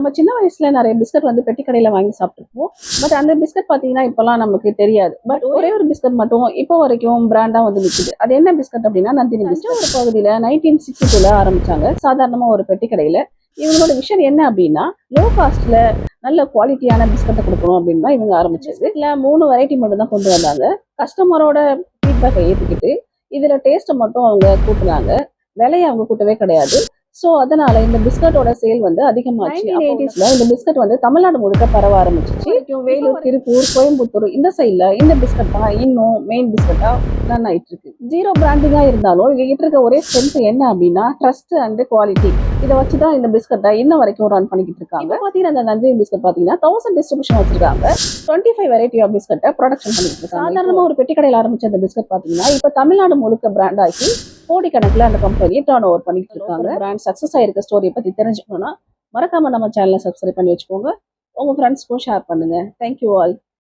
நம்ம சின்ன வயசுல நிறைய பிஸ்கட் வந்து பெட்டி கடையில வாங்கி சாப்பிட்டுருப்போம். பட் அந்த பிஸ்கட் பாத்தீங்கன்னா இப்பெல்லாம் நமக்கு தெரியாது. பட் ஒரே ஒரு பிஸ்கட் மட்டும் இப்போ வரைக்கும் பிராண்டா வந்து நிக்குது. அது என்ன பிஸ்கட் அப்படின்னா நந்தினி ஒரு பகுதியில நைன்டீன் சிக்ஸ்டி டூல ஆரம்பிச்சாங்க. சாதாரணமா ஒரு பெட்டி கடையில. இவங்களோட விஷயம் என்ன அப்படின்னா லோ காஸ்ட்ல நல்ல குவாலிட்டியான பிஸ்கட்டை கொடுக்கணும் அப்படின்னு தான் இவங்க ஆரம்பிச்சது. இதுல மூணு வெரைட்டி மட்டும் தான் கொண்டு வந்தாங்க. கஸ்டமரோட ஃபீட்பேக்கை ஏற்றுக்கிட்டு இதுல டேஸ்ட்டை மட்டும் அவங்க கூட்டுனாங்க. விலையை அவங்க கூட்டவே கிடையாது. ஸோ அதனால இந்த பிஸ்கட்டோட சேல் வந்து அதிகமாச்சு. எயிட்டிஸ்ல இந்த பிஸ்கட் வந்து தமிழ்நாடு முழுக்க பரவ ஆரம்பிச்சிச்சு. வரைக்கும் வேலூர். திருப்பூர் கோயம்புத்தூர் இந்த சைட்ல இந்த பிஸ்கட் தான் இன்னும் மெயின் பிஸ்கட்டா ரன் ஆயிட்டு இருக்கு ஜீரோ பிராண்டிங்கா இருந்தாலும் இவங்க இருக்க ஒரே ஸ்ட்ரென்த் என்ன அப்படின்னா ட்ரஸ்ட் அண்ட் குவாலிட்டி இதை வச்சு தான் இந்த பிஸ்கட்டை இன்ன வரைக்கும் ரன் பண்ணிக்கிட்டு இருக்காங்க. பார்த்தீங்கன்னா இந்த நந்தினி பிஸ்கட் பார்த்தீங்கன்னா தௌசண்ட் டிஸ்ட்ரிபியூஷன் வச்சிருக்காங்க. டுவெண்ட்டி ஃபைவ் வெரைட்டி ஆஃப் பிஸ்கட்டை ப்ரொடக்ஷன் பண்ணிட்டு இருக்காங்க சாதாரணமாக ஒரு பெட்டி கடையில் ஆரம்பிச்ச அந்த பிஸ்கட் பார்த்தீங்கன்னா இப்போ தமிழ்நாடு முழுக்க பிராண்ட் ஆக்கி கோடிக்கணக்கில் அந்த கம்பெனி டர்ன் ஓவர் பண்ணிட்டு இருக்காங்க. பிராண்ட் சக்ஸஸ் ஆயிருக்க ஸ்டோரியை பற்றி தெரிஞ்சுக்கணும்னா மறக்காம நம்ம சேனலை சப்ஸ்கிரைப் பண்ணி வச்சுக்கோங்க. உங்க ஃப்ரெண்ட்ஸ்க்கும் ஷேர் பண்ணுங்க. Thank you all